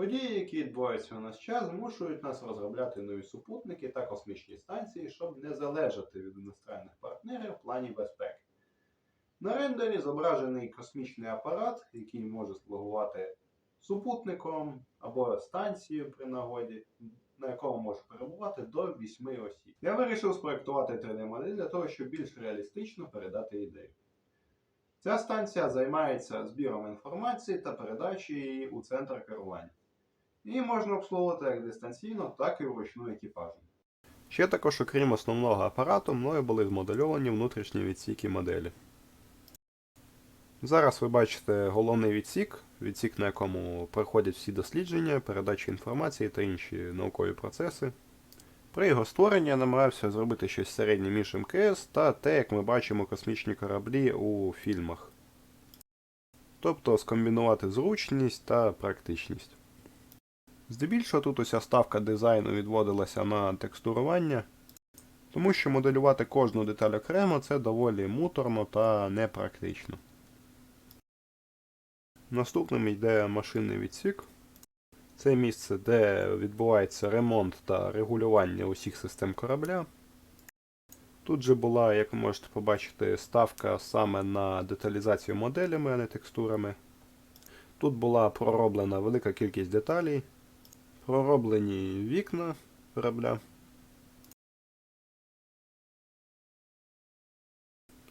Події, які відбуваються у нас час, змушують нас розробляти нові супутники та космічні станції, щоб не залежати від іностранних партнерів в плані безпеки. На рендері зображений космічний апарат, який може слугувати супутником або станцією при нагоді, на якому може перебувати до 8 осіб. Я вирішив спроектувати 3D-модель для того, щоб більш реалістично передати ідею. Ця станція займається збіром інформації та передачею її у центр керування. Її можна обслуговувати як дистанційно, так і вручну екіпажем. Ще також, окрім основного апарату, мною були змодельовані внутрішні відсіки моделі. Зараз ви бачите головний відсік, відсік, на якому проходять всі дослідження, передача інформації та інші наукові процеси. При його створенні я намагався зробити щось середнє між МКС та те, як ми бачимо космічні кораблі у фільмах. Тобто скомбінувати зручність та практичність. Здебільшого тут уся ставка дизайну відводилася на текстурування, тому що моделювати кожну деталь окремо це доволі муторно та непрактично. Наступним йде машинний відсік. Це місце, де відбувається ремонт та регулювання усіх систем корабля. Тут же була, як ви можете побачити, ставка саме на деталізацію моделями, а не текстурами. Тут була пророблена велика кількість деталей, пророблені вікна корабля.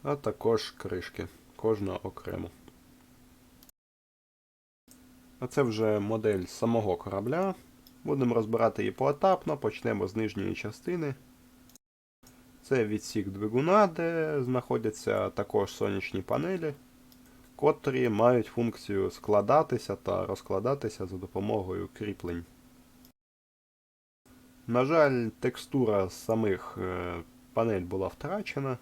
А також кришки, кожна окремо. А це вже модель самого корабля. Будемо розбирати її поетапно, почнемо з нижньої частини. Це відсік двигуна, де знаходяться також сонячні панелі, котрі мають функцію складатися та розкладатися за допомогою кріплень. На жаль, текстура самих е, панель була втрачена.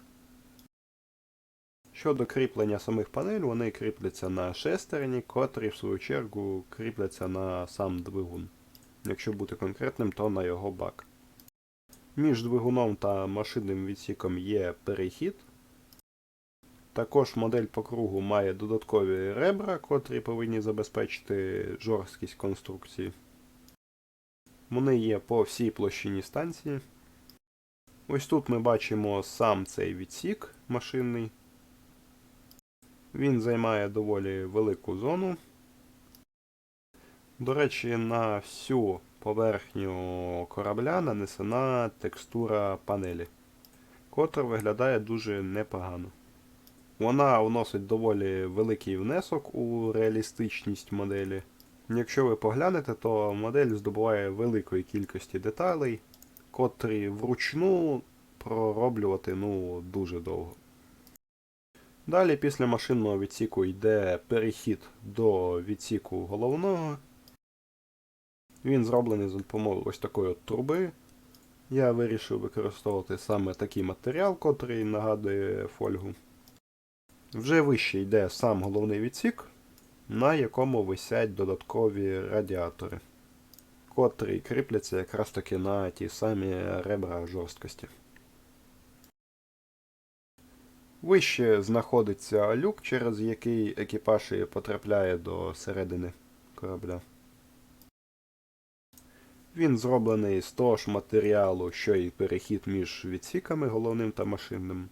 Щодо кріплення самих панель, вони кріпляться на шестерні, котрі в свою чергу кріпляться на сам двигун. Якщо бути конкретним, то на його бак. Між двигуном та машинним відсіком є перехід. Також модель по кругу має додаткові ребра, котрі повинні забезпечити жорсткість конструкції. Вони є по всій площині станції. Ось тут ми бачимо сам цей відсік машинний. Він займає доволі велику зону. До речі, на всю поверхню корабля нанесена текстура панелі, котра виглядає дуже непогано. Вона вносить доволі великий внесок у реалістичність моделі. Якщо ви поглянете, то модель здобуває великої кількості деталей, котрі вручну пророблювати ну, дуже довго. Далі після машинного відсіку йде перехід до відсіку головного. Він зроблений за допомогою ось такої от труби. Я вирішив використовувати саме такий матеріал, котрий нагадує фольгу. Вже вище йде сам головний відсік, на якому висять додаткові радіатори, котрі кріпляться якраз таки на ті самі ребра жорсткості. Вище знаходиться люк, через який екіпаж потрапляє до середини корабля. Він зроблений з того ж матеріалу, що і перехід між відсіками головним та машинним.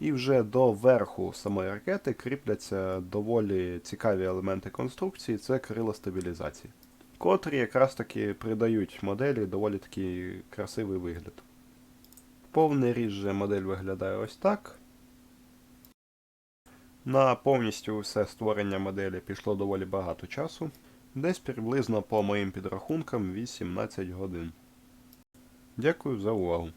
І вже до верху самої ракети кріпляться доволі цікаві елементи конструкції, це крила стабілізації, котрі якраз таки придають моделі доволі такий красивий вигляд. Повний ріж же модель виглядає ось так. На повністю все створення моделі пішло доволі багато часу. Десь приблизно по моїм підрахункам 18 годин. Дякую за увагу.